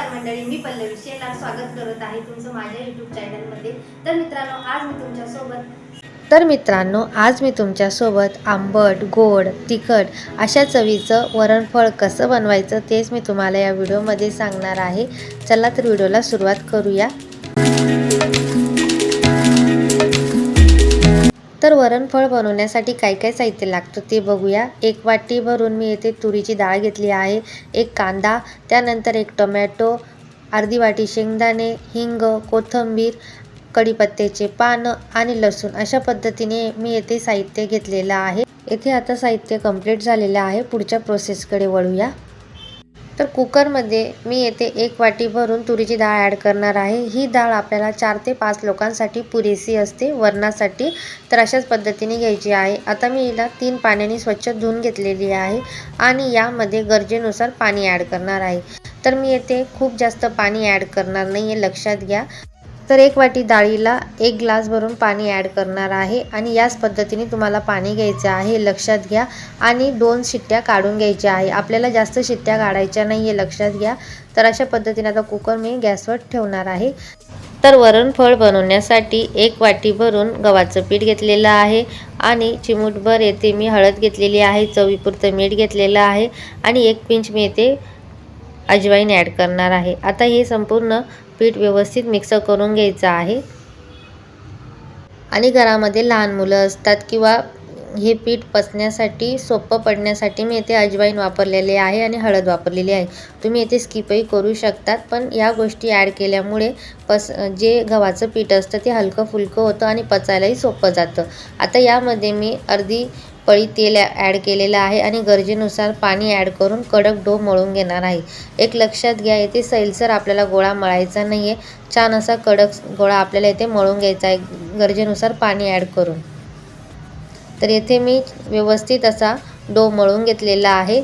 नमस्कार मंडळी मी पल्लवी शेलार स्वागत करत आहे तुमचं माझ्या यूट्यूब चॅनलमध्ये तर मित्रांनो आज मी तुमच्यासोबत तर मित्रांनो आज मी तुमच्यासोबत आंबट गोड तिखट अशा चवीचं वरणफळ कसं बनवायचं तेच मी तुम्हाला या व्हिडिओमध्ये सांगणार आहे. चला तर व्हिडिओला सुरुवात करूया. तर वरणफळ बनवण्यासाठी काय काय साहित्य लागतं ते बघूया. एक वाटी भरून मी येथे तुरीची डाळ घेतली आहे एक कांदा त्यानंतर एक टोमॅटो अर्धी वाटी शेंगदाणे हिंग कोथिंबीर कढीपत्त्याचे पानं आणि लसूण अशा पद्धतीने मी येथे साहित्य घेतलेलं आहे. येथे आता साहित्य कंप्लीट झालेलं आहे. पुढच्या प्रोसेसकडे वळूया. तर कुकरमध्ये मी येथे एक वाटी भरून तुरीची डाळ ॲड करणार आहे. ही डाळ आपल्याला चार ते पाच लोकांसाठी पुरेशी असते वरणासाठी तर अशाच पद्धतीने घ्यायची आहे. आता मी हिला तीन पाण्याने स्वच्छ धुवून घेतलेली आहे आणि यामध्ये गरजेनुसार पाणी ॲड करणार आहे. तर मी येथे खूप जास्त पाणी ॲड करणार नाही आहे लक्षात घ्या. तर एक वाटी डाळीला एक ग्लास भरून पाणी ॲड करणार आहे आणि याच पद्धतीने तुम्हाला पाणी घ्यायचं आहे लक्षात घ्या. आणि दोन शिट्ट्या काढून घ्यायच्या आहे. आपल्याला जास्त शिट्ट्या काढायच्या नाही आहे लक्षात घ्या. तर अशा पद्धतीने आता कुकर मी गॅसवर ठेवणार आहे. तर वरणफळ बनवण्यासाठी एक वाटी भरून गव्हाचं पीठ घेतलेलं आहे आणि चिमूटभर येथे मी हळद घेतलेली आहे चवीपुरतं मीठ घेतलेलं आहे आणि एक पिंच मी येथे अजवाईन ॲड करणार आहे. आता हे संपूर्ण पीठ व्यवस्थित मिक्स करून घ्यायचं आहे. आणि घरामध्ये लहान मुलं असतात किंवा हे पीठ पचण्यासाठी सोपं पडण्यासाठी मी येथे अजवाईन वापरलेले आहे आणि हळद वापरलेली आहे. तुम्ही येथे स्किपही करू शकतात पण या गोष्टी ॲड केल्यामुळे पस जे गव्हाचं पीठ असतं ते हलकं फुलकं होतं आणि पचायलाही सोपं जातं. आता यामध्ये मी अर्धी पळी तेल ॲड केलेलं आहे आणि गरजेनुसार पाणी ॲड करून कडक डो मळून घेणार आहे. एक लक्षात घ्या येथे सैलसर आपल्याला गोळा मळायचा नाही आहे छान असा कडक गोळा आपल्याला येथे मळून घ्यायचा आहे. गरजेनुसार पाणी ॲड करून. तर येथे मी व्यवस्थित असा डो मळून घेतलेला आहे.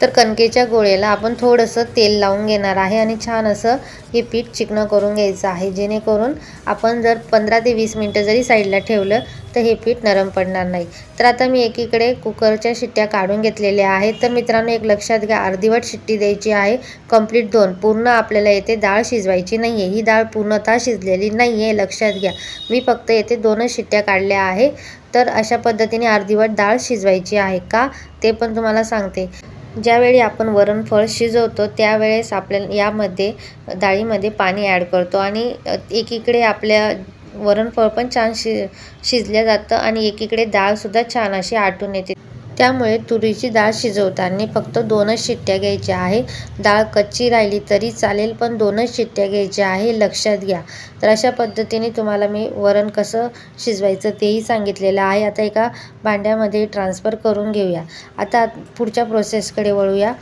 तर कणकेच्या गोळ्याला आपण थोडंसं तेल लावून घेणार आहे आणि छान असं हे पीठ चिकनं करून घ्यायचं आहे. जेणेकरून आपण जर पंधरा ते वीस मिनटं जरी साईडला ठेवलं तर हे पीठ नरम पडणार नाही. तर आता मी एकीकडे कुकरच्या शिट्ट्या काढून घेतलेल्या आहेत. तर मित्रांनो एक लक्षात घ्या अर्धीवट शिट्टी द्यायची आहे. कंप्लीट दोन. पूर्ण आपल्याला येथे डाळ शिजवायची नाही आहे ही डाळ पूर्णतः शिजलेली नाही आहे लक्षात घ्या. मी फक्त येथे दोनच शिट्ट्या काढल्या आहे. तर अशा पद्धतीने अर्धीवट डाळ शिजवायची आहे का ते पण तुम्हाला सांगते. ज्यावेळी आपण वरणफळ शिजवतो त्यावेळेस आपल्याला यामध्ये डाळीमध्ये पाणी ॲड करतो आणि एकीकडे आपल्या वरणफळ पण छान शि शिजल्या जातं आणि एकीकडे डाळसुद्धा छान अशी आटून येते. त्यामुळे तुरीची डाळ शिजवताना फक्त दोनच शिट्ट्या घ्यायच्या आहे डाळ कच्ची राहिली तरी चालेल पण दोनच शिट्ट्या घ्यायच्या आहे लक्षात घ्या. तर अशा पद्धतीने तुम्हाला मी वरण कसं शिजवायचं तेही सांगितलेलं आहे. आता एका भांड्यामध्ये ट्रान्सफर करून घेऊया. आता पुढच्या प्रोसेसकडे वळूया.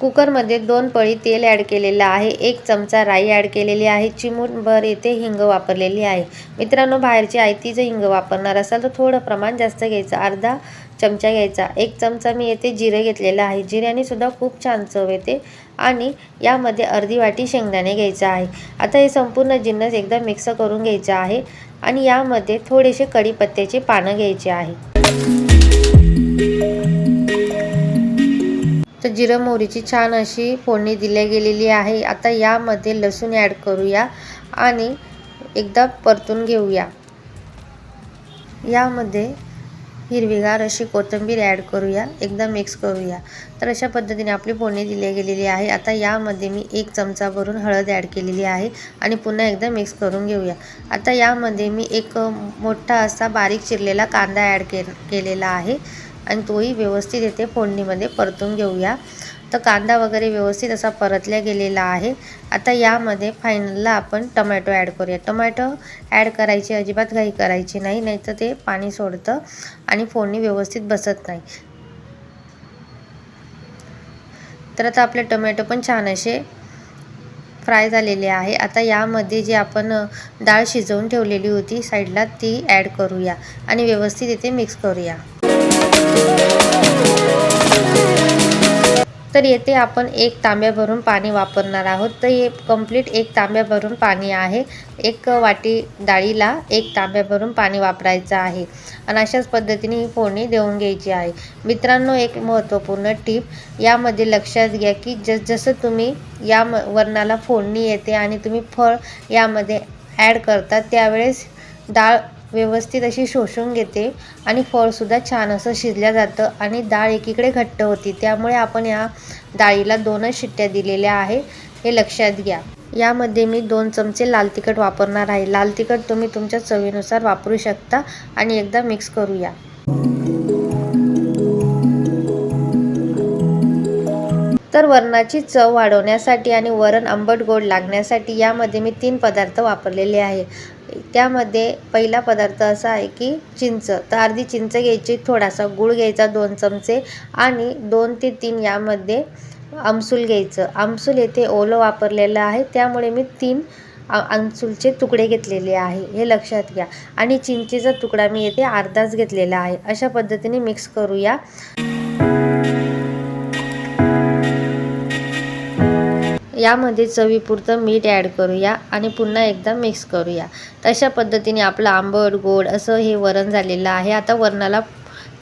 कुकरमध्ये दोन पळी तेल ॲड केलेलं आहे. एक चमचा राई ॲड केलेली आहे. चिमूटभर येथे हिंग वापरलेली आहे. मित्रांनो बाहेरची आयती जर हिंग वापरणार असाल तर थोडं प्रमाण जास्त घ्यायचं. अर्धा चमचा घ्यायचा. एक चमचा मी येथे जिरे घेतलेलं आहे. जिऱ्याने सुद्धा खूप छान चव येते आणि यामध्ये अर्धी वाटी शेंगदाणे घ्यायचा आहे. आता हे संपूर्ण जिन्नस एकदा मिक्स करून घ्यायचं आहे आणि यामध्ये थोडेसे कढीपत्त्याचे पानं घ्यायचे आहे. जिरं मोहरीची छान अशी फोडणी दिल्या गेलेली आहे. आता यामध्ये लसूण ॲड करूया आणि एकदा परतून घेऊया. यामध्ये हिरवीगार अशी कोथिंबीर ॲड करूया. एकदा मिक्स करूया. तर अशा पद्धतीने आपली फोडणी दिली गेलेली आहे. आता यामध्ये मी एक चमचा भरून हळद ॲड केलेली आहे आणि पुन्हा एकदा मिक्स करून घेऊया. आता यामध्ये मी एक मोठा असा बारीक चिरलेला कांदा ॲड के केलेला आहे. आणि तोही व्यवस्थित येथे फोडणीमध्ये परतून घेऊया. तर कांदा वगैरे व्यवस्थित असा परतल्या गेलेला आहे. आता यामध्ये फायनलला आपण टमॅटो ॲड करूया. टमॅटो ॲड करायची अजिबात घाई करायची नाही नाही तर ते पाणी सोडतं आणि फोडणी व्यवस्थित बसत नाही. तर आता आपले टमॅटो पण छान असे फ्राय झालेले आहे. आता यामध्ये जी आपण डाळ शिजवून ठेवलेली होती साईडला ती ॲड करूया आणि व्यवस्थित इथे मिक्स करूया. तर येथे आपण एक तांब्या भरून पाणी वापरणार आहोत. तर हे कंप्लीट एक तांब्या भरून पाणी आहे. एक वाटी डाळीला एक तांब्या भरून पाणी वापरायचं आहे. आणि अशाच पद्धतीने ही फोडणी देऊन घ्यायची आहे. मित्रांनो एक महत्त्वपूर्ण टीप यामध्ये लक्षात घ्या की जस जसं तुम्ही या म वरणाला फोडणी येते आणि तुम्ही फळ यामध्ये ॲड करता त्यावेळेस डाळ व्यवस्थित अशी शोषून घेते आणि फळसुद्धा छान असं शिजल्या जातं आणि डाळ एकीकडे घट्ट होती. त्यामुळे आपण या डाळीला दोनच शिट्ट्या दिलेल्या आहे हे लक्षात घ्या. यामध्ये मी दोन चमचे लाल तिखट वापरणार आहे. लाल तिखट तुम्ही तुमच्या चवीनुसार वापरू शकता आणि एकदा मिक्स करूया. तर वरणाची चव वाढवण्यासाठी आणि वरण आंबट गोड लागण्यासाठी यामध्ये मी तीन पदार्थ वापरलेले आहे. त्यामध्ये पहिला पदार्थ असा आहे की चिंच. तर अर्धी चिंच घ्यायची थोडासा गूळ घ्यायचा दोन चमचे आणि दोन ते तीन यामध्ये आमसूल घ्यायचं. आमसूल येथे ओलं वापरलेलं आहे. त्यामुळे मी तीन आ आमसूलचे तुकडे घेतलेले आहे. हे लक्षात घ्या. आणि चिंचेचा तुकडा मी येथे अर्धाच घेतलेला आहे. अशा पद्धतीने मिक्स करूया. यामध्ये चवीपुरतं मीठ ॲड करूया आणि पुन्हा एकदा मिक्स करूया. तशा पद्धतीने आपलं आंबट गोड असं हे वरण झालेलं आहे. आता वरणाला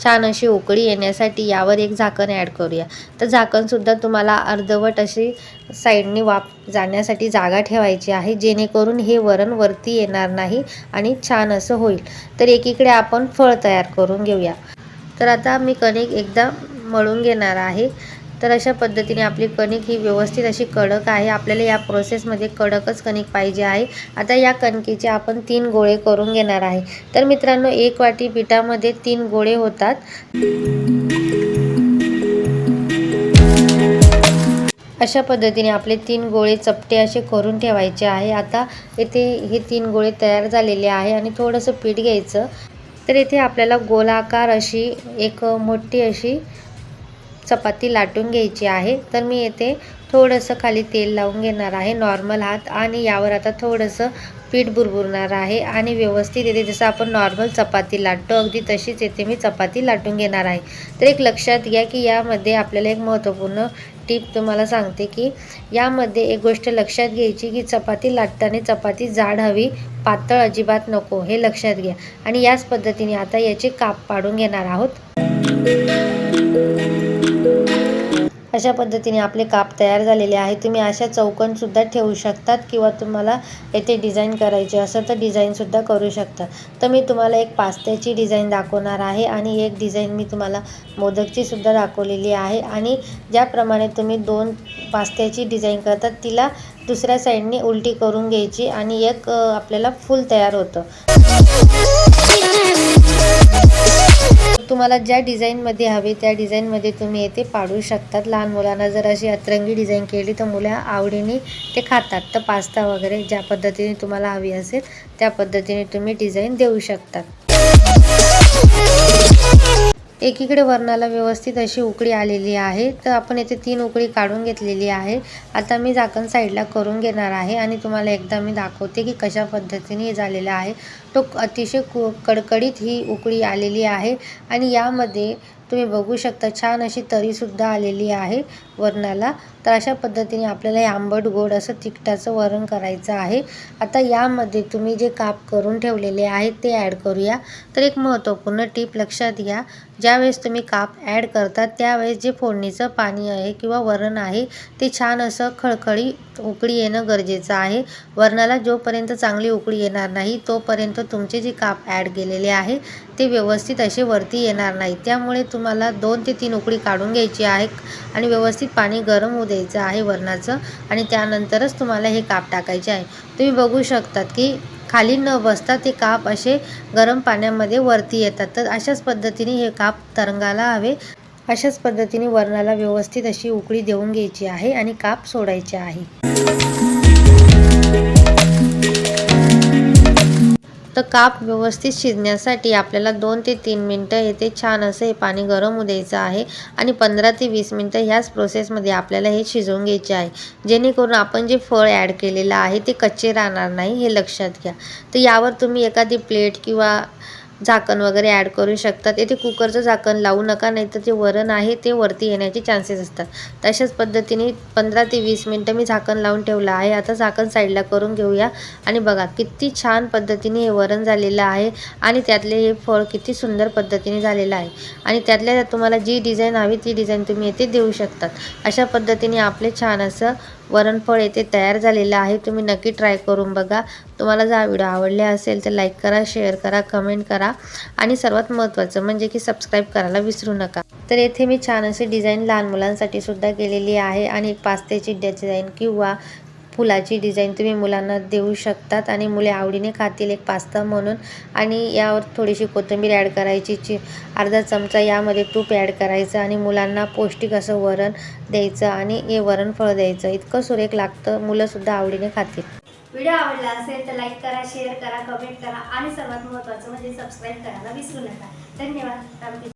छान अशी उकळी येण्यासाठी यावर एक झाकण ॲड करूया. तर झाकणसुद्धा तुम्हाला अर्धवट अशी साईडने वाप जाण्यासाठी जागा ठेवायची आहे. जेणेकरून हे वरण वरती येणार नाही आणि छान असं होईल. तर एकीकडे आपण फळ तयार करून घेऊया. तर आता मी कणिक एकदा मळून घेणार आहे. तर अशा पद्धतीने आपली कणिक ही व्यवस्थित अशी कडक आहे. आपल्याला या प्रोसेसमध्ये कडकच कणिक पाहिजे आहे. आता या कणकेचे आपण तीन गोळे करून घेणार आहे. तर मित्रांनो एक वाटी पिठामध्ये तीन गोळे होतात. अशा पद्धतीने आपले तीन गोळे चपटे असे करून ठेवायचे आहे. आता येथे हे तीन गोळे तयार झालेले आहे आणि थोडंसं पीठ घ्यायचं. तर येथे आपल्याला गोलाकार अशी एक मोठी अशी चपाती लाटून घ्यायची आहे. तर मी येथे थोडंसं खाली तेल लावून घेणार आहे नॉर्मल हात. आणि यावर आता थोडंसं पीठ बुरबुरणार आहे. आणि व्यवस्थित येते जसं आपण नॉर्मल चपाती लाटतो अगदी तशीच येथे मी चपाती लाटून घेणार आहे. तर एक लक्षात घ्या की यामध्ये आपल्याला एक महत्त्वपूर्ण टीप तुम्हाला सांगते की यामध्ये एक गोष्ट लक्षात घ्यायची की चपाती लाटताना चपाती जाड हवी पातळ अजिबात नको हे लक्षात घ्या. आणि याच पद्धतीने आता याचे काप पाडून घेणार आहोत. अशा पद्धतीने आपले काप तयार झालेले आहे. तुम्ही अशा चौकनसुद्धा ठेवू शकतात किंवा तुम्हाला येथे डिझाईन करायची असं तर डिझाईनसुद्धा करू शकता. तर मी तुम्हाला एक पास्त्याची डिझाईन दाखवणार आहे आणि एक डिझाईन मी तुम्हाला मोदकची सुद्धा दाखवलेली आहे. आणि ज्याप्रमाणे तुम्ही दोन पास्त्याची डिझाईन करतात तिला दुसऱ्या साईडने उलटी करून घ्यायची आणि एक आपल्याला फूल तयार होतं. तुम्हाला ज्या डिझाईनमध्ये हवे त्या डिझाईनमध्ये तुम्ही येथे पाडू शकतात. लहान मुलांना जर अशी अतरंगी डिझाईन केली तर मुलं आवडीने ते खातात. तर पास्ता वगैरे ज्या पद्धतीने तुम्हाला हवी असेल त्या पद्धतीने तुम्ही डिझाईन देऊ शकतात. एकीकडे वरणाला व्यवस्थित अशी उकळी आलेली आहे तर आपण येथे तीन उकळी काढून घेतलेली आहे. आता मी झाकण साईडला करून घेणार आहे आणि तुम्हाला एकदा मी दाखवते की कशा पद्धतीने हे झालेलं आहे. तो अतिशय कु कडकडीत ही उकळी आलेली आहे आणि यामध्ये तुम्ही बघू शकता छान अशी तरीसुद्धा आलेली आहे वरणाला. तर अशा पद्धतीने आपल्याला हे आंबट गोड असं तिखटाचं वरण करायचं आहे. आता यामध्ये तुम्ही जे काप करून ठेवलेले आहेत ते ॲड करूया. तर एक महत्त्वपूर्ण टीप लक्षात घ्या. ज्यावेळेस तुम्ही काप ॲड करता त्यावेळेस जे फोडणीचं पाणी आहे किंवा वरण आहे ते छान असं खळखळी उकळी येणं गरजेचं आहे. वरणाला जोपर्यंत चांगली उकळी येणार नाही तोपर्यंत तुमचे जे काप ॲड केलेले आहे ते व्यवस्थित असे वरती येणार नाही त्यामुळे तुम्हाला दोन ते तीन उकळी काढून घ्यायची आहे आणि व्यवस्थित पाणी गरम होऊ द्यायचं आहे वरणाचं आणि त्यानंतरच तुम्हाला हे काप टाकायचे आहे. तुम्ही बघू शकतात की खाली न बसता ते काप असे गरम पाण्यामध्ये वरती येतात. तर अशाच पद्धतीने हे काप तरंगायला हवे. अशाच पद्धतीने वरणाला व्यवस्थित अशी उकळी देऊन घ्यायची आहे आणि काप सोडायचे आहे. तर काप व्यवस्थित शिजण्यासाठी आपल्याला दोन ते तीन मिनटं हे ते छान असं हे पाणी गरम होऊ द्यायचं आहे आणि पंधरा ते वीस मिनटं ह्याच प्रोसेसमध्ये आपल्याला हे शिजवून घ्यायचे आहे. जेणेकरून आपण जे फळ ॲड केलेलं आहे ते कच्चे राहणार नाही हे लक्षात घ्या. तर यावर तुम्ही एखादी प्लेट किंवा झाकण वगैरे ॲड करू शकतात. येथे कुकरचं झाकण लावू नका नाही तर जे वरण आहे ते वरती येण्याचे चान्सेस असतात. तशाच पद्धतीने पंधरा ते वीस मिनटं मी झाकण लावून ठेवलं आहे. आता झाकण साईडला करून घेऊया. आणि बघा किती छान पद्धतीने हे वरण झालेलं आहे आणि त्यातले हे फळ किती सुंदर पद्धतीने झालेलं आहे. आणि त्यातल्या त्यात तुम्हाला जी डिझाईन हवी ती डिझाईन तुम्ही येथे देऊ शकतात. अशा पद्धतीने आपले छान असं वरणफळ येथे तयार झालेलं आहे. तुम्ही नक्की ट्राय करून बघा. तुम्हाला जर व्हिडिओ आवडले असेल तर लाईक करा शेअर करा कमेंट करा. आणि सर्वात महत्त्वाचं म्हणजे की सबस्क्राईब करायला विसरू नका. तर येथे मी छान अशी डिझाईन लहान मुलांसाठी सुद्धा केलेली आहे. आणि एक पास्त्याची डिझाईन किंवा फुलाची डिझाईन तुम्ही मुलांना देऊ शकतात आणि मुले आवडीने खातील एक पास्ता म्हणून. आणि यावर थोडीशी कोथिंबीर ॲड करायची ची अर्धा चमचा यामध्ये तूप ॲड करायचं आणि मुलांना पौष्टिक असं वरण द्यायचं आणि हे वरण फळ द्यायचं. इतकं सुरेख लागतं मुलंसुद्धा आवडीने खातील. व्हिडिओ आवडला असेल तर लाईक करा शेअर करा कमेंट करा आणि सर्वात महत्त्वाचं म्हणजे सबस्क्राईब करायला विसरू नका. धन्यवाद.